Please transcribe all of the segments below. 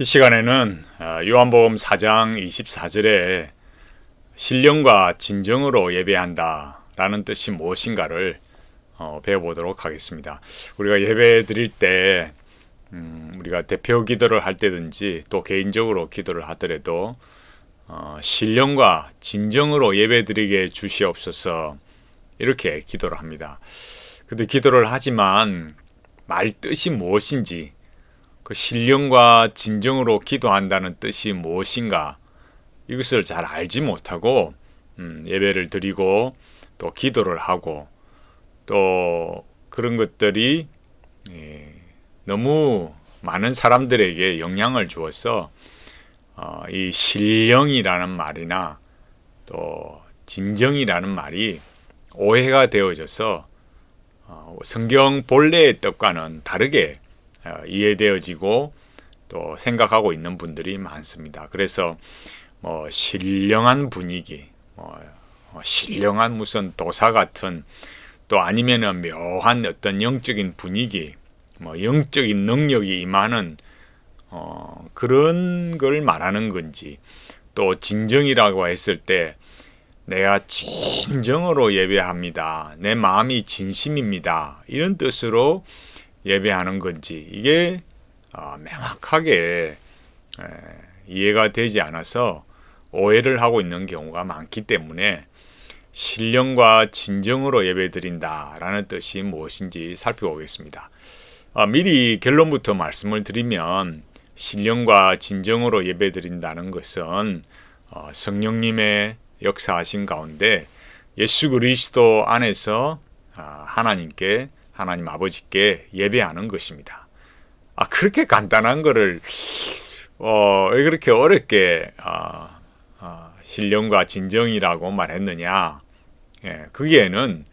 이 시간에는 어, 요한복음 4장 24절에 신령과 진정으로 예배한다 라는 뜻이 무엇인가를 어, 배워보도록 하겠습니다. 우리가 예배 드릴 때 음, 우리가 대표 기도를 할 때든지 또 개인적으로 기도를 하더라도 어, 신령과 진정으로 예배 드리게 주시옵소서 이렇게 기도를 합니다. 근데 기도를 하지만 말 뜻이 무엇인지 그 신령과 진정으로 기도한다는 뜻이 무엇인가? 이것을 잘 알지 못하고 음, 예배를 드리고 또 기도를 하고 또 그런 것들이 예, 너무 많은 사람들에게 영향을 주어서 어, 이 신령이라는 말이나 또 진정이라는 말이 오해가 되어져서 어, 성경 본래의 뜻과는 다르게 어, 이해되어지고 또 생각하고 있는 분들이 많습니다. 그래서 뭐 신령한 분위기, 뭐 어, 신령한 무슨 도사 같은 또 아니면은 묘한 어떤 영적인 분위기, 뭐 영적인 능력이 임하는 어, 그런 걸 말하는 건지 또 진정이라고 했을 때 내가 진정으로 예배합니다. 내 마음이 진심입니다. 이런 뜻으로 예배하는 건지 이게 어, 명확하게 에, 이해가 되지 않아서 오해를 하고 있는 경우가 많기 때문에 신령과 진정으로 예배드린다라는 뜻이 무엇인지 살펴보겠습니다. 어, 미리 결론부터 말씀을 드리면 신령과 진정으로 예배드린다는 것은 어, 성령님의 역사하신 가운데 예수 그리스도 안에서 어, 하나님께 하나님 아버지께 예배하는 것입니다. 아 그렇게 간단한 거를 어, 왜 그렇게 어렵게 어, 어, 신령과 진정이라고 말했느냐? 예, 거기에는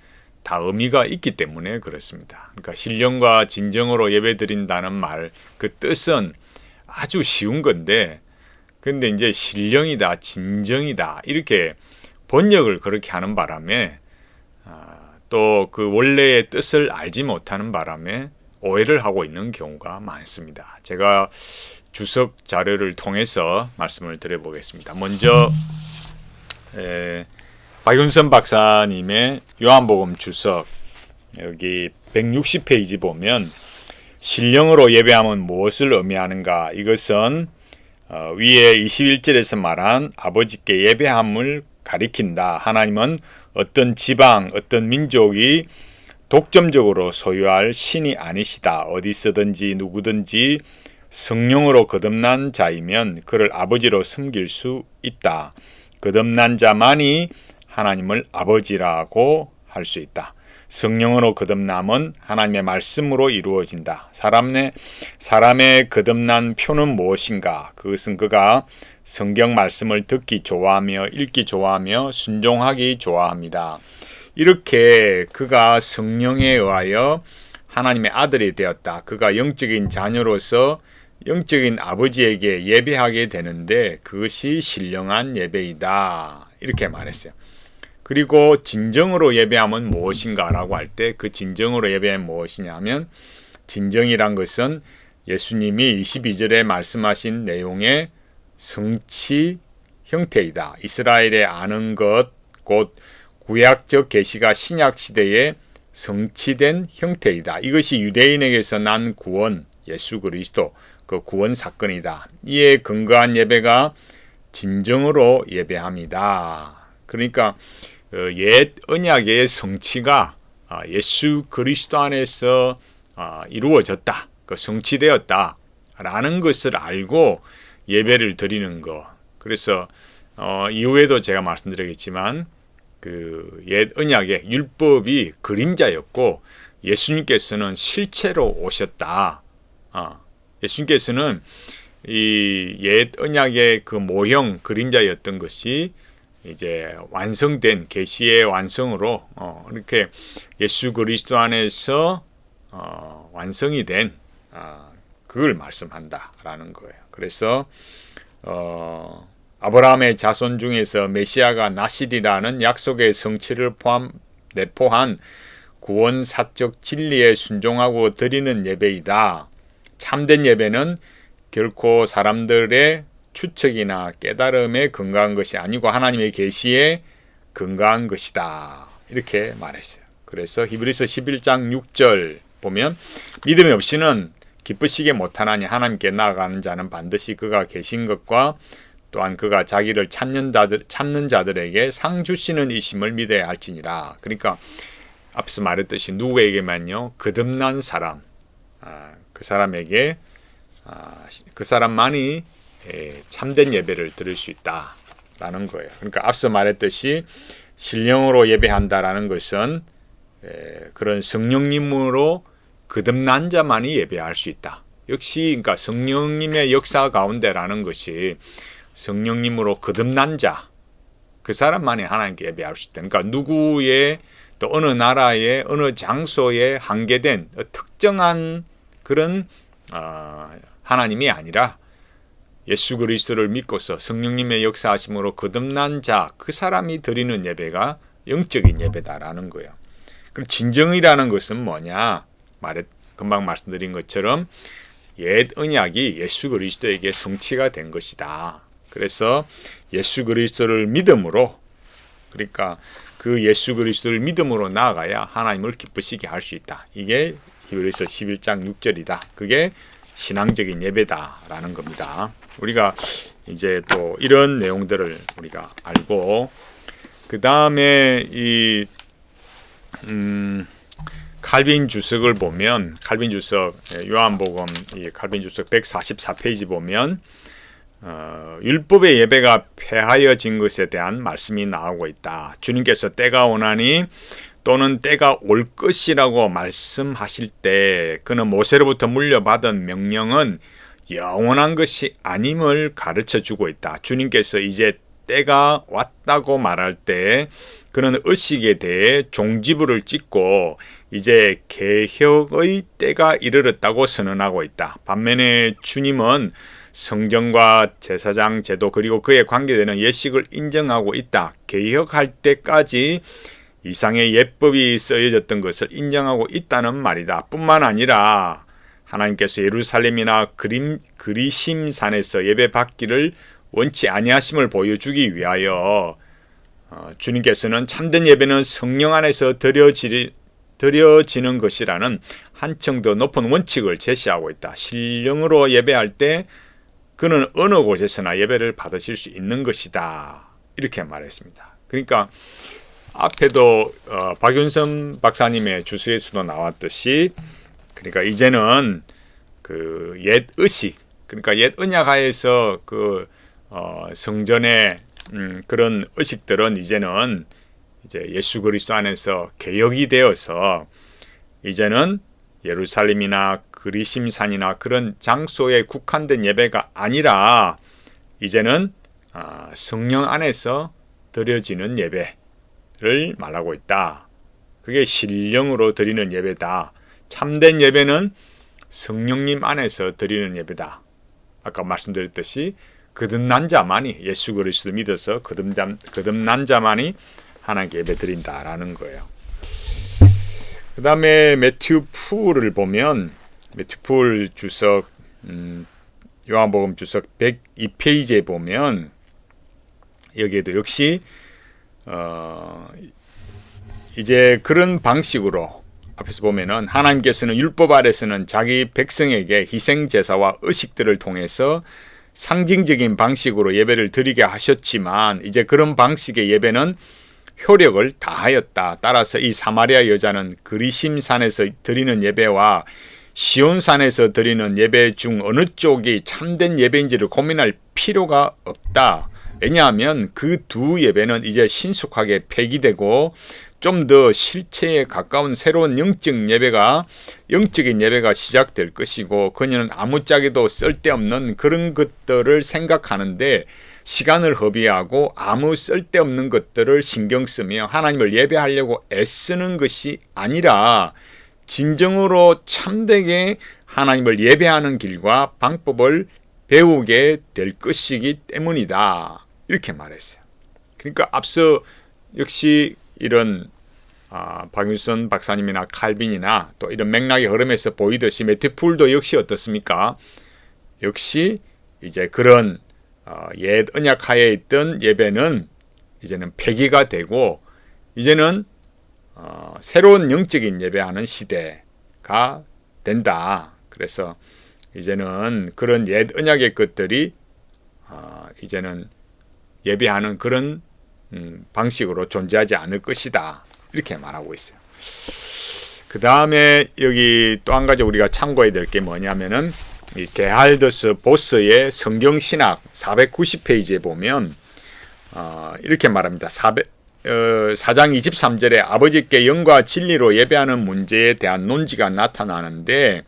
다 의미가 있기 때문에 그렇습니다. 그러니까 신령과 진정으로 예배드린다는 말 그 뜻은 아주 쉬운 건데 근데 이제 신령이다 진정이다 이렇게 번역을 그렇게 하는 바람에 또 그 원래의 뜻을 알지 못하는 바람에 오해를 하고 있는 경우가 많습니다. 제가 주석 자료를 통해서 말씀을 드려보겠습니다. 먼저 에, 박윤선 박사님의 요한복음 주석 여기 160페이지 보면 신령으로 예배함은 무엇을 의미하는가? 이것은 어, 위에 21절에서 말한 아버지께 예배함을 가리킨다. 하나님은 어떤 지방, 어떤 민족이 독점적으로 소유할 신이 아니시다. 어디서든지 누구든지 성령으로 거듭난 자이면 그를 아버지로 섬길 수 있다. 거듭난 자만이 하나님을 아버지라고 할 수 있다. 성령으로 거듭남은 하나님의 말씀으로 이루어진다. 사람의 사람의 거듭난 표는 무엇인가? 그것은 그가 성경 말씀을 듣기 좋아하며 읽기 좋아하며 순종하기 좋아합니다. 이렇게 그가 성령에 의하여 하나님의 아들이 되었다. 그가 영적인 자녀로서 영적인 아버지에게 예배하게 되는데 그것이 신령한 예배이다. 이렇게 말했어요. 그리고 진정으로 예배하면 무엇인가라고 할 때 그 진정으로 예배하면 무엇이냐면 진정이란 것은 예수님이 22절에 말씀하신 내용의 성취 형태이다. 이스라엘의 아는 것, 곧 구약적 계시가 신약 시대에 성취된 형태이다. 이것이 유대인에게서 난 구원, 예수 그리스도 그 구원 사건이다. 이에 근거한 예배가 진정으로 예배합니다. 그러니까 어, 옛 언약의 성취가 아, 예수 그리스도 안에서 아, 이루어졌다. 그 성취되었다라는 것을 알고 예배를 드리는 거. 그래서 어, 이후에도 제가 말씀드리겠지만 그 옛 언약의 율법이 그림자였고 예수님께서는 실체로 오셨다. 어, 예수님께서는 이 옛 언약의 그 모형 그림자였던 것이 이제 완성된 계시의 완성으로 어, 이렇게 예수 그리스도 안에서 어, 완성이 된 어, 그걸 말씀한다라는 거예요. 그래서 어, 아브라함의 자손 중에서 메시아가 나시리라는 약속의 성취를 포함 내포한 구원 사적 진리에 순종하고 드리는 예배이다. 참된 예배는 결코 사람들의 추측이나 깨달음에 근거한 것이 아니고 하나님의 계시에 근거한 것이다. 이렇게 말했어요. 그래서 히브리서 11장 6절 보면 믿음이 없이는 기쁘시게 못하나니 하나님께 나아가는 자는 반드시 그가 계신 것과 또한 그가 자기를 찾는 자들 찾는 자들에게 상 주시는 이심을 믿어야 할지니라. 그러니까 앞서 말했듯이 누구에게만요 거듭난 사람, 아, 그 사람에게 아, 그 사람만이 예, 참된 예배를 드릴 수 있다라는 거예요. 그러니까 앞서 말했듯이 신령으로 예배한다라는 것은 예, 그런 성령님으로 거듭난 자만이 예배할 수 있다. 역시 그러니까 성령님의 역사 가운데라는 것이 성령님으로 거듭난 자, 그 사람만이 하나님께 예배할 수 있다. 그러니까 누구의 또 어느 나라의 어느 장소에 한계된 특정한 그런 어, 하나님이 아니라 예수 그리스도를 믿고서 성령님의 역사하심으로 거듭난 자, 그 사람이 드리는 예배가 영적인 예배다라는 거예요. 그럼 진정이라는 것은 뭐냐? 말했 금방 말씀드린 것처럼 옛 언약이 예수 그리스도에게 성취가 된 것이다. 그래서 예수 그리스도를 믿음으로 그러니까 그 예수 그리스도를 믿음으로 나아가야 하나님을 기쁘시게 할 수 있다. 이게 히브리서 11장 6절이다. 그게 신앙적인 예배다라는 겁니다. 우리가 이제 또 이런 내용들을 우리가 알고 그 다음에 이 음, 칼빈 주석을 보면 칼빈 주석 예, 요한복음 이 칼빈 주석 144페이지 보면 어, 율법의 예배가 폐하여진 것에 대한 말씀이 나오고 있다. 주님께서 때가 오나니 또는 때가 올 것이라고 말씀하실 때 그는 모세로부터 물려받은 명령은 영원한 것이 아님을 가르쳐 주고 있다. 주님께서 이제 때가 왔다고 말할 때 그는 의식에 대해 종지부를 찍고 이제 개혁의 때가 이르렀다고 선언하고 있다. 반면에 주님은 성전과 제사장 제도 그리고 그에 관계되는 예식을 인정하고 있다. 개혁할 때까지 이상의 예법이 쓰여졌던 것을 인정하고 있다는 말이다. 뿐만 아니라 하나님께서 예루살렘이나 그림, 그리심산에서 예배 받기를 원치 아니하심을 보여주기 위하여 어, 주님께서는 참된 예배는 성령 안에서 드려지, 드려지는 것이라는 한층 더 높은 원칙을 제시하고 있다. 신령으로 예배할 때 그는 어느 곳에서나 예배를 받으실 수 있는 것이다. 이렇게 말했습니다. 그러니까 앞에도 어, 박윤선 박사님의 주스에서도 나왔듯이 그러니까 이제는 그 옛 의식 그러니까 옛 언약하에서 그 어, 성전의 음, 그런 의식들은 이제는 이제 예수 그리스도 안에서 개혁이 되어서 이제는 예루살렘이나 그리심산이나 그런 장소에 국한된 예배가 아니라 이제는 아, 성령 안에서 드려지는 예배를 말하고 있다. 그게 신령으로 드리는 예배다. 참된 예배는 성령님 안에서 드리는 예배다. 아까 말씀드렸듯이 거듭난 자만이 예수 그리스도 믿어서 거듭난, 거듭난 자만이 하나님께 예배 드린다라는 거예요. 그 다음에 매튜 풀을 보면 매튜 풀 주석 음, 요한복음 주석 102페이지에 보면 여기에도 역시 어, 이제 그런 방식으로 앞에서 보면은 하나님께서는 율법 아래서는 자기 백성에게 희생 제사와 의식들을 통해서 상징적인 방식으로 예배를 드리게 하셨지만 이제 그런 방식의 예배는 효력을 다하였다. 따라서 이 사마리아 여자는 그리심산에서 드리는 예배와 시온산에서 드리는 예배 중 어느 쪽이 참된 예배인지를 고민할 필요가 없다. 왜냐하면 그 두 예배는 이제 신속하게 폐기되고 좀 더 실체에 가까운 새로운 영적 예배가 영적인 예배가 시작될 것이고 그녀는 아무짝에도 쓸데없는 그런 것들을 생각하는데 시간을 허비하고 아무 쓸데없는 것들을 신경 쓰며 하나님을 예배하려고 애쓰는 것이 아니라 진정으로 참되게 하나님을 예배하는 길과 방법을 배우게 될 것이기 때문이다. 이렇게 말했어요. 그러니까 앞서 역시 이런 아, 박윤선 박사님이나 칼빈이나 또 이런 맥락의 흐름에서 보이듯이 메테풀도 역시 어떻습니까? 역시 이제 그런 어, 옛 언약하에 있던 예배는 이제는 폐기가 되고 이제는 어, 새로운 영적인 예배하는 시대가 된다. 그래서 이제는 그런 옛 언약의 것들이 어, 이제는 예배하는 그런 음, 방식으로 존재하지 않을 것이다. 이렇게 말하고 있어요. 그 다음에 여기 또 한 가지 우리가 참고해야 될 게 뭐냐면은 이 게할더스 보스의 성경 신학 490페이지에 보면 어, 이렇게 말합니다. 400, 어, 4장 23절에 아버지께 영과 진리로 예배하는 문제에 대한 논지가 나타나는데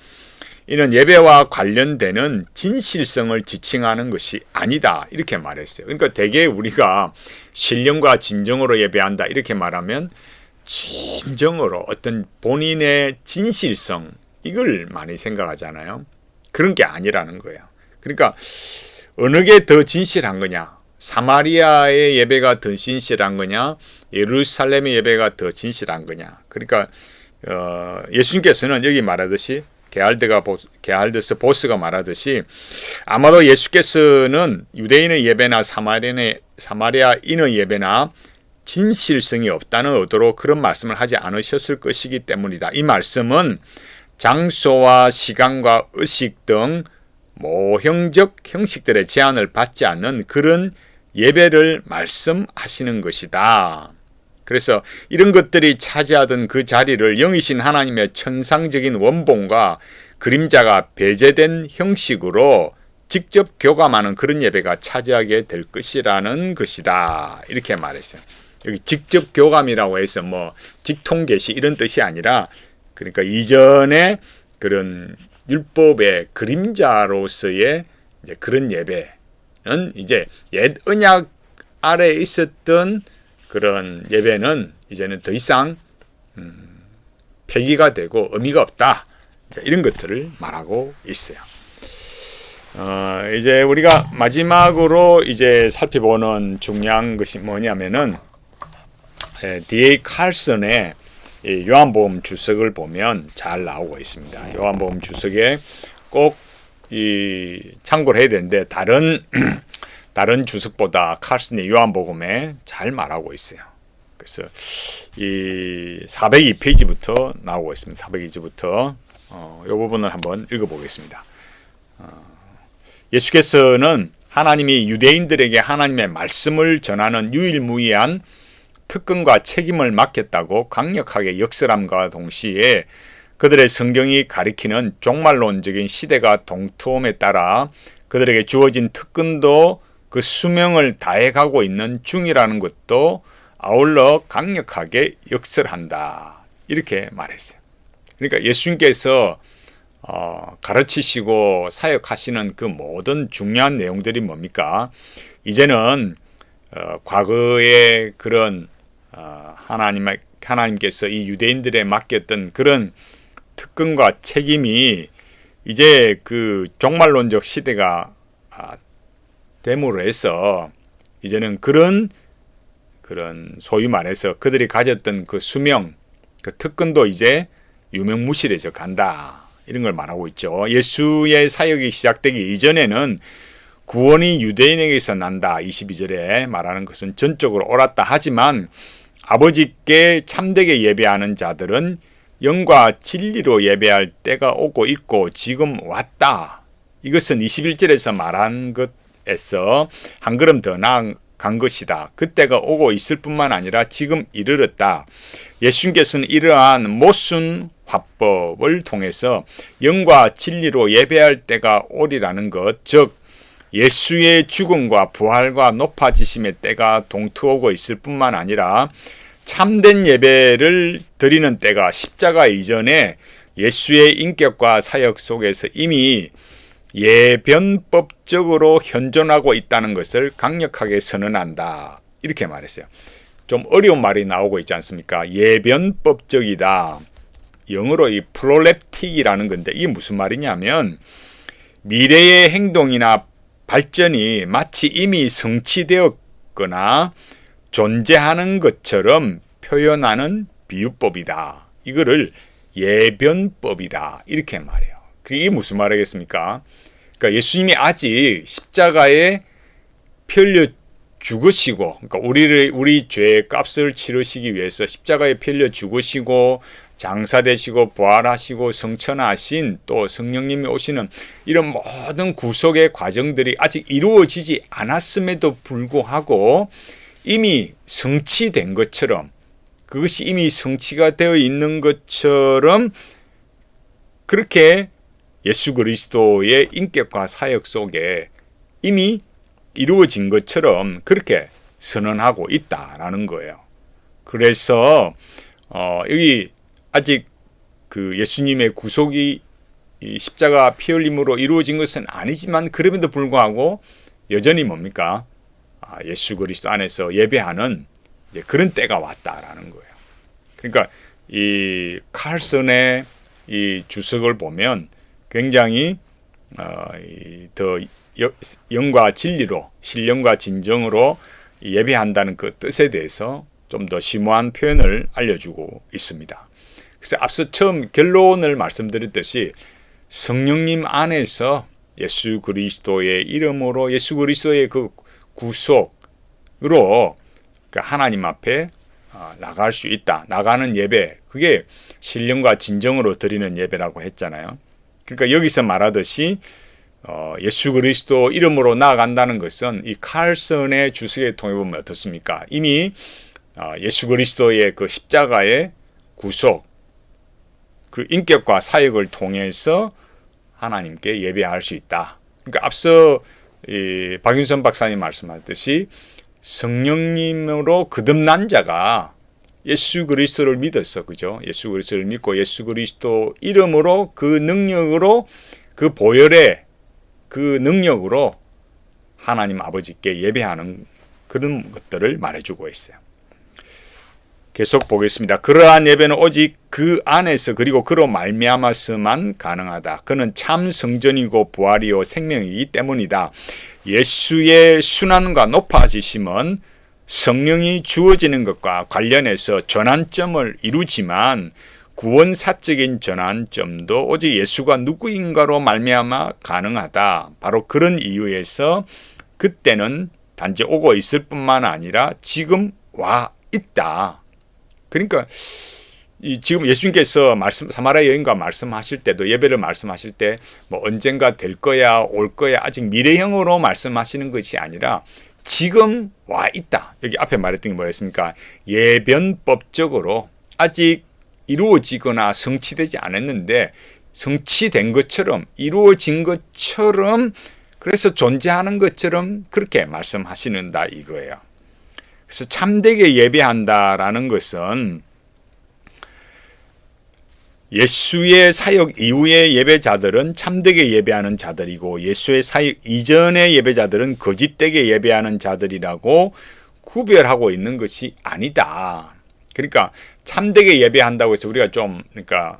이는 예배와 관련되는 진실성을 지칭하는 것이 아니다 이렇게 말했어요. 그러니까 대개 우리가 신령과 진정으로 예배한다 이렇게 말하면 진정으로 어떤 본인의 진실성 이걸 많이 생각하잖아요. 그런 게 아니라는 거예요. 그러니까 어느 게 더 진실한 거냐? 사마리아의 예배가 더 진실한 거냐? 예루살렘의 예배가 더 진실한 거냐? 그러니까 어, 예수님께서는 여기 말하듯이 게알드가 게알드스 보스가 말하듯이 아마도 예수께서는 유대인의 예배나 사마리아의 사마리아인의 예배나 진실성이 없다는 의도로 그런 말씀을 하지 않으셨을 것이기 때문이다. 이 말씀은 장소와 시간과 의식 등 모형적 형식들의 제한을 받지 않는 그런 예배를 말씀하시는 것이다. 그래서 이런 것들이 차지하던 그 자리를 영이신 하나님의 천상적인 원본과 그림자가 배제된 형식으로 직접 교감하는 그런 예배가 차지하게 될 것이라는 것이다. 이렇게 말했어요. 여기 직접 교감이라고 해서 뭐 직통 계시 이런 뜻이 아니라 그러니까 이전에 그런 율법의 그림자로서의 그런 예배는 이제 옛 언약 아래 있었던 그런 예배는 이제는 더 이상 음, 폐기가 되고 의미가 없다. 이런 것들을 말하고 있어요. 어, 이제 우리가 마지막으로 이제 살펴보는 중요한 것이 뭐냐면은 D.A. 칼슨의 요한복음 주석을 보면 잘 나오고 있습니다. 요한복음 주석에 꼭 이 참고를 해야 되는데 다른 다른 주석보다 칼슨의 요한복음에 잘 말하고 있어요. 그래서 이 402페이지부터 나오고 있습니다. 402페이지부터 어, 이 부분을 한번 읽어보겠습니다. 어, 예수께서는 하나님이 유대인들에게 하나님의 말씀을 전하는 유일무이한 특권과 책임을 맡겼다고 강력하게 역설함과 동시에 그들의 성경이 가리키는 종말론적인 시대가 동투음에 따라 그들에게 주어진 특권도 그 수명을 다해 가고 있는 중이라는 것도 아울러 강력하게 역설한다. 이렇게 말했어요. 그러니까 예수님께서 어, 가르치시고 사역하시는 그 모든 중요한 내용들이 뭡니까? 이제는 어, 과거의 그런 어, 하나님 하나님께서 이 유대인들에 맡겼던 그런 특권과 책임이 이제 그 종말론적 시대가 아, 됨으로 해서 이제는 그런 그런 소위 말해서 그들이 가졌던 그 수명, 그 특권도 이제 유명무실해져 간다. 이런 걸 말하고 있죠. 예수의 사역이 시작되기 이전에는 구원이 유대인에게서 난다. 22절에 말하는 것은 전적으로 옳았다. 하지만 아버지께 참되게 예배하는 자들은 영과 진리로 예배할 때가 오고 있고 지금 왔다. 이것은 21절에서 말한 것 에서 한 걸음 더 나아간 것이다. 그때가 오고 있을 뿐만 아니라 지금 이르렀다. 예수님께서는 이러한 모순 화법을 통해서 영과 진리로 예배할 때가 오리라는 것, 즉 예수의 죽음과 부활과 높아지심의 때가 동투오고 있을 뿐만 아니라 참된 예배를 드리는 때가 십자가 이전에 예수의 인격과 사역 속에서 이미 예변법적으로 현존하고 있다는 것을 강력하게 선언한다. 이렇게 말했어요. 좀 어려운 말이 나오고 있지 않습니까? 예변법적이다. 영어로 이 프로랩틱이라는 건데 이게 무슨 말이냐면 미래의 행동이나 발전이 마치 이미 성취되었거나 존재하는 것처럼 표현하는 비유법이다. 이거를 예변법이다. 이렇게 말해요. 그게 무슨 말이겠습니까? 그러니까 예수님이 아직 십자가에 피 흘려 죽으시고 그러니까 우리를 우리 죄의 값을 치르시기 위해서 십자가에 피 흘려 죽으시고 장사되시고 부활하시고 성천하신 또 성령님이 오시는 이런 모든 구속의 과정들이 아직 이루어지지 않았음에도 불구하고 이미 성취된 것처럼 그것이 이미 성취가 되어 있는 것처럼 그렇게 예수 그리스도의 인격과 사역 속에 이미 이루어진 것처럼 그렇게 선언하고 있다라는 거예요. 그래서 어, 여기 아직 그 예수님의 구속이 십자가 피 흘림으로 이루어진 것은 아니지만 그럼에도 불구하고 여전히 뭡니까? 아, 예수 그리스도 안에서 예배하는 그런 때가 왔다라는 거예요. 그러니까 이 칼슨의 이 주석을 보면 굉장히 어, 더 영과 진리로 신령과 진정으로 예배한다는 그 뜻에 대해서 좀 더 심오한 표현을 알려주고 있습니다. 그래서 앞서 처음 결론을 말씀드렸듯이 성령님 안에서 예수 그리스도의 이름으로 예수 그리스도의 그 구속으로 그 하나님 앞에 어, 나갈 수 있다. 나가는 예배. 그게 신령과 진정으로 드리는 예배라고 했잖아요. 그러니까 여기서 말하듯이 어, 예수 그리스도 이름으로 나아간다는 것은 이 칼슨의 주석에 통해 보면 어떻습니까? 이미 어, 예수 그리스도의 그 십자가의 구속, 그 인격과 사역을 통해서 하나님께 예배할 수 있다. 그러니까 앞서 이 박윤선 박사님 말씀하듯이 성령님으로 거듭난 자가 예수 그리스도를 믿었어. 그죠? 예수 그리스도를 믿고 예수 그리스도 이름으로 그 능력으로 그 보혈의 그 능력으로 하나님 아버지께 예배하는 그런 것들을 말해주고 있어요. 계속 보겠습니다. 그러한 예배는 오직 그 안에서 그리고 그로 말미암아서만 가능하다. 그는 참 성전이고 부활이요 생명이기 때문이다. 예수의 순환과 높아지심은 성령이 주어지는 것과 관련해서 전환점을 이루지만 구원 사적인 전환점도 오직 예수가 누구인가로 말미암아 가능하다. 바로 그런 이유에서 그때는 단지 오고 있을 뿐만 아니라 지금 와 있다. 그러니까 이 지금 예수님께서 말씀 사마리아 여인과 말씀하실 때도 예배를 말씀하실 때 뭐 언젠가 될 거야 올 거야 아직 미래형으로 말씀하시는 것이 아니라 지금 와 있다. 여기 앞에 말했던 게 뭐였습니까? 예변법적으로 아직 이루어지거나 성취되지 않았는데 성취된 것처럼 이루어진 것처럼 그래서 존재하는 것처럼 그렇게 말씀하시는다 이거예요. 그래서 참되게 예배한다라는 것은 예수의 사역 이후의 예배자들은 참되게 예배하는 자들이고 예수의 사역 이전의 예배자들은 거짓되게 예배하는 자들이라고 구별하고 있는 것이 아니다. 그러니까 참되게 예배한다고 해서 우리가 좀 그러니까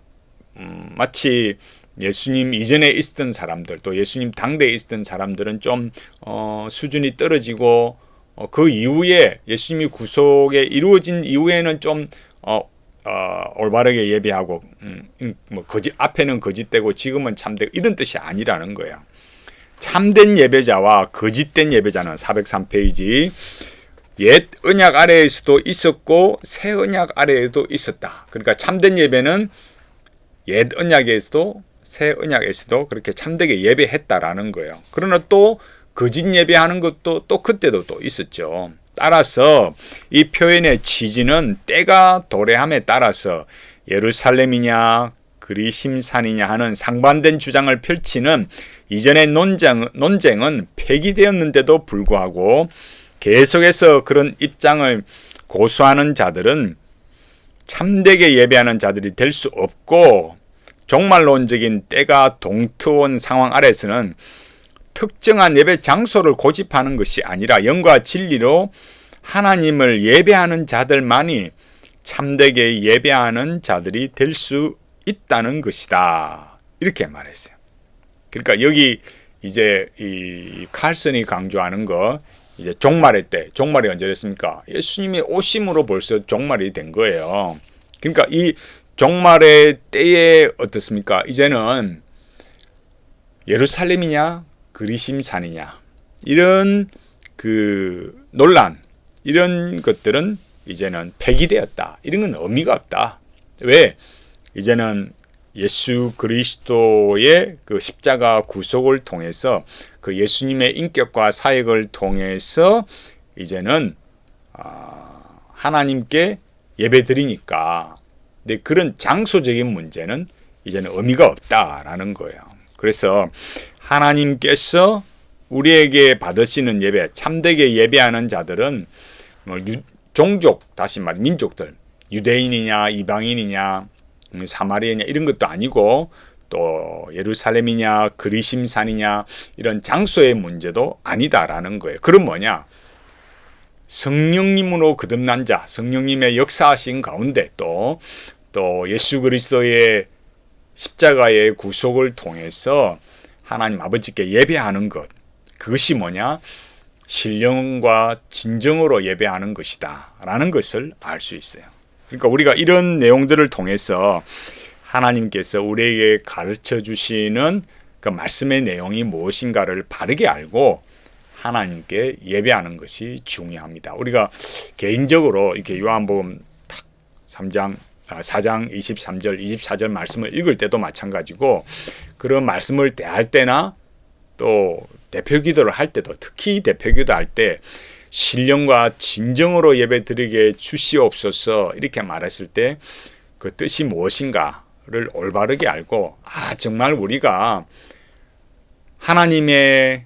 음, 마치 예수님 이전에 있었던 사람들 또 예수님 당대에 있었던 사람들은 좀 어, 수준이 떨어지고 어, 그 이후에 예수님이 구속에 이루어진 이후에는 좀 어, 어, 올바르게 예배하고 음, 음, 뭐 거짓 앞에는 거짓되고 지금은 참되고 이런 뜻이 아니라는 거예요. 참된 예배자와 거짓된 예배자는 403페이지 옛 언약 아래에서도 있었고 새 언약 아래에도 있었다. 그러니까 참된 예배는 옛 언약에서도 새 언약에서도 그렇게 참되게 예배했다라는 거예요. 그러나 또 거짓 예배하는 것도 또 그때도 또 있었죠. 따라서 이 표현의 취지는 때가 도래함에 따라서 예루살렘이냐 그리심산이냐 하는 상반된 주장을 펼치는 이전의 논쟁, 논쟁은 폐기되었는데도 불구하고 계속해서 그런 입장을 고수하는 자들은 참되게 예배하는 자들이 될 수 없고 종말론적인 때가 동트온 상황 아래서는 특정한 예배 장소를 고집하는 것이 아니라 영과 진리로 하나님을 예배하는 자들만이 참되게 예배하는 자들이 될 수 있다는 것이다. 이렇게 말했어요. 그러니까 여기 이제 이 칼슨이 강조하는 거 이제 종말의 때, 종말이 언제 됐습니까? 예수님이 오심으로 벌써 종말이 된 거예요. 그러니까 이 종말의 때에 어떻습니까? 이제는 예루살렘이냐 그리심산이냐 이런 그 논란 이런 것들은 이제는 폐기되었다. 이런 건 의미가 없다. 왜? 이제는 예수 그리스도의 그 십자가 구속을 통해서 그 예수님의 인격과 사역을 통해서 이제는 아, 하나님께 예배드리니까 근데 그런 장소적인 문제는 이제는 의미가 없다라는 거예요. 그래서 하나님께서 우리에게 받으시는 예배, 참되게 예배하는 자들은 뭐 유, 종족 다시 말 민족들 유대인이냐 이방인이냐 음, 사마리아냐 이런 것도 아니고 또 예루살렘이냐 그리심산이냐 이런 장소의 문제도 아니다라는 거예요. 그럼 뭐냐? 성령님으로 거듭난 자, 성령님의 역사하신 가운데 또, 또 예수 그리스도의 십자가의 구속을 통해서 하나님 아버지께 예배하는 것. 그것이 뭐냐? 신령과 진정으로 예배하는 것이다. 라는 것을 알 수 있어요. 그러니까 우리가 이런 내용들을 통해서 하나님께서 우리에게 가르쳐 주시는 그 말씀의 내용이 무엇인가를 바르게 알고 하나님께 예배하는 것이 중요합니다. 우리가 개인적으로 이렇게 요한복음 3장 4장 23절 24절 말씀을 읽을 때도 마찬가지고 그런 말씀을 대할 때나 또 대표 기도를 할 때도 특히 대표 기도 할 때 신령과 진정으로 예배 드리게 주시옵소서 이렇게 말했을 때 그 뜻이 무엇인가를 올바르게 알고 아 정말 우리가 하나님의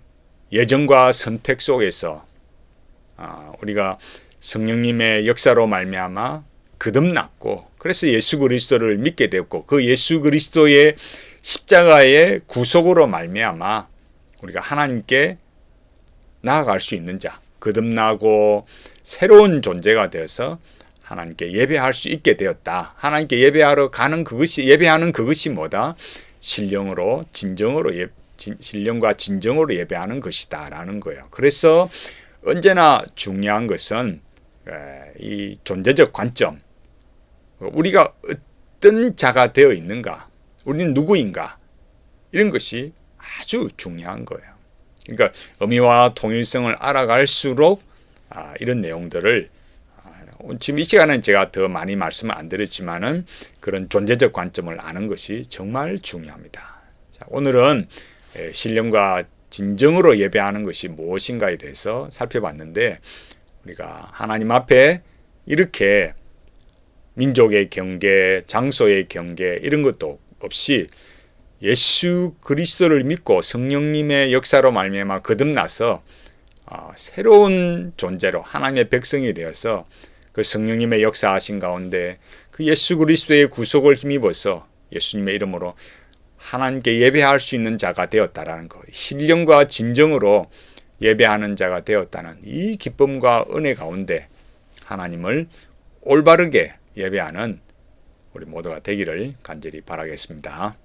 예정과 선택 속에서 아, 우리가 성령님의 역사로 말미암아 거듭났고 그래서 예수 그리스도를 믿게 되었고 그 예수 그리스도의 십자가의 구속으로 말미암아 우리가 하나님께 나아갈 수 있는 자 거듭나고 새로운 존재가 되어서 하나님께 예배할 수 있게 되었다. 하나님께 예배하러 가는 그것이 예배하는 그것이 뭐다? 신령으로 진정으로 예, 진, 신령과 진정으로 예배하는 것이다라는 거예요. 그래서 언제나 중요한 것은 이 존재적 관점 우리가 어떤 자가 되어 있는가 우리는 누구인가 이런 것이 아주 중요한 거예요. 그러니까 의미와 통일성을 알아갈수록 아, 이런 내용들을 아, 지금 이 시간은 제가 더 많이 말씀을 안 드렸지만은 그런 존재적 관점을 아는 것이 정말 중요합니다. 자, 오늘은 신령과 진정으로 예배하는 것이 무엇인가에 대해서 살펴봤는데 우리가 하나님 앞에 이렇게 민족의 경계, 장소의 경계 이런 것도 없이 예수 그리스도를 믿고 성령님의 역사로 말미암아 거듭나서 어, 새로운 존재로 하나님의 백성이 되어서 그 성령님의 역사하신 가운데 그 예수 그리스도의 구속을 힘입어서 예수님의 이름으로 하나님께 예배할 수 있는 자가 되었다라는 거. 신령과 진정으로 예배하는 자가 되었다는 이 기쁨과 은혜 가운데 하나님을 올바르게 예배하는 우리 모두가 되기를 간절히 바라겠습니다.